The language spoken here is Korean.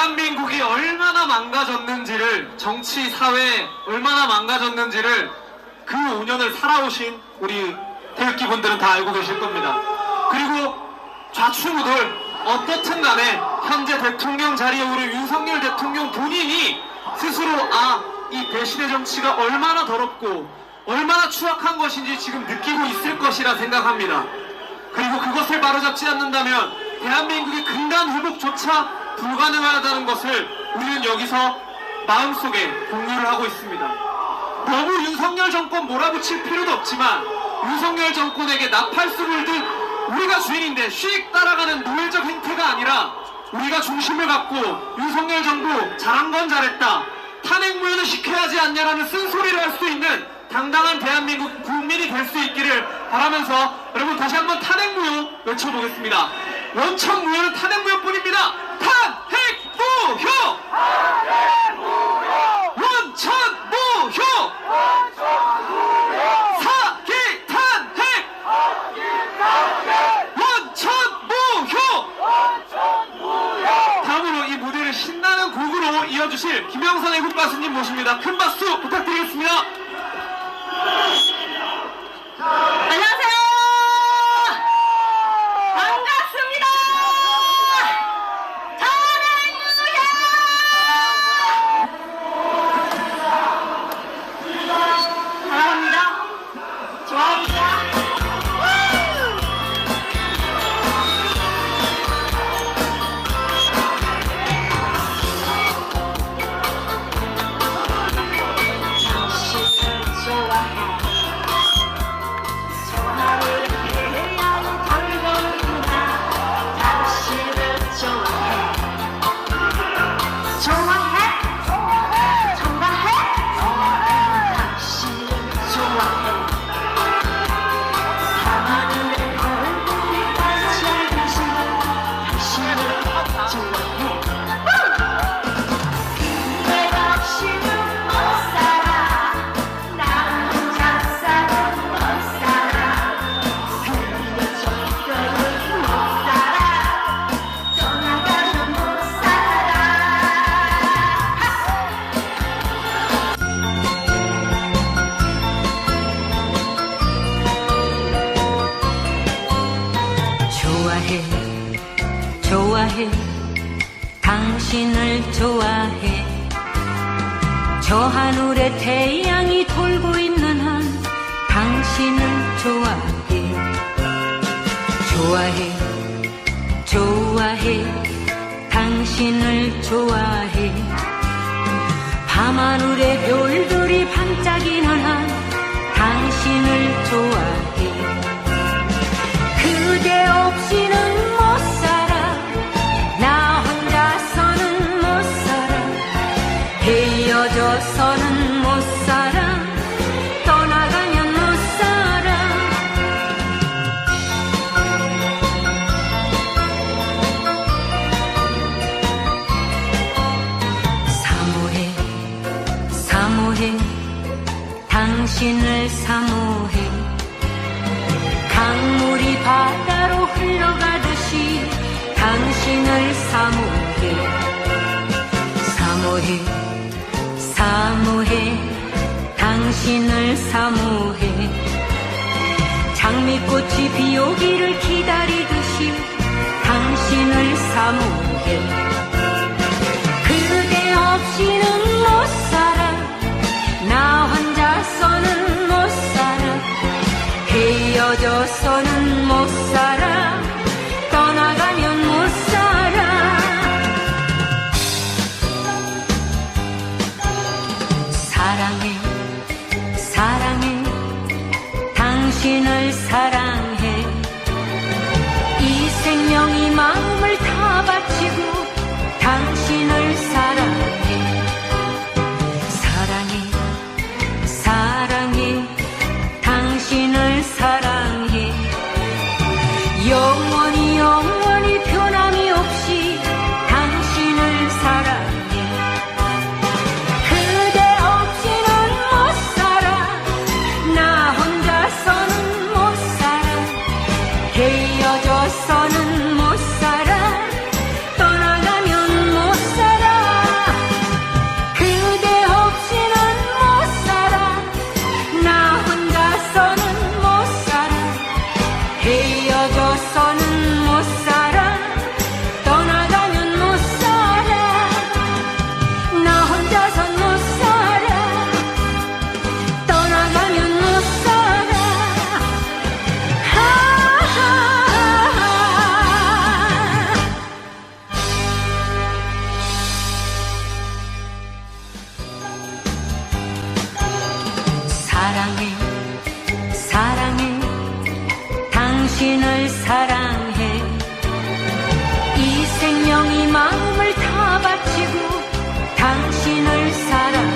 대한민국이 얼마나 망가졌는지를 정치 사회 얼마나 망가졌는지를 그 5년을 살아오신 우리 태극기 분들은 다 알고 계실 겁니다. 그리고 좌충우돌 어떻든 간에 현재 대통령 자리에 오른 윤석열 대통령 본인이 스스로 아 이 배신의 정치가 얼마나 더럽고 얼마나 추악한 것인지 지금 느끼고 있을 것이라 생각합니다. 그리고 그것을 바로잡지 않는다면 대한민국의 근간 회복조차 불가능하다는 것을 우리는 여기서 마음속에 공유를 하고 있습니다. 너무 윤석열 정권 몰아붙일 필요도 없지만 윤석열 정권에게 나팔수를 든 우리가 주인인데 씩 따라가는 노예적 행태가 아니라 우리가 중심을 갖고 윤석열 정부 잘한 건 잘했다 탄핵무효는 시켜야 하지 않냐라는 쓴소리를 할 수 있는 당당한 대한민국 국민이 될 수 있기를 바라면서 여러분 다시 한번 탄핵무효 외쳐보겠습니다 원천 무효는 탄핵 무효뿐입니다. 탄핵 무효! 원천 무효! 사기 탄핵! 원천 무효! 다음으로 이 무대를 신나는 곡으로 이어주실 김영선 애국 가수님 모십니다. 큰 박수 부탁드리겠습니다. 안녕 저 하늘에 태양이 돌고 있는 한 당신을 좋아해. 좋아해, 좋아해, 당신을 좋아해. 밤하늘에 별들 당신을 사모해. 강물이 바다로 흘러가듯이 당신을 사모해. 사모해 사모해. 당신을 사모해. 장미꽃이 비오기를 기다리듯이 당신을 사모해. 그대 없이는 헤어져서는 못 살아. 떠나가면 못 살아. 사랑해 사랑해. 당신을 사랑해. 이 생명이 마음을 다 바치고 사랑해 당신을 사랑해. 이 생명이 마음을 다 바치고 당신을 사랑해.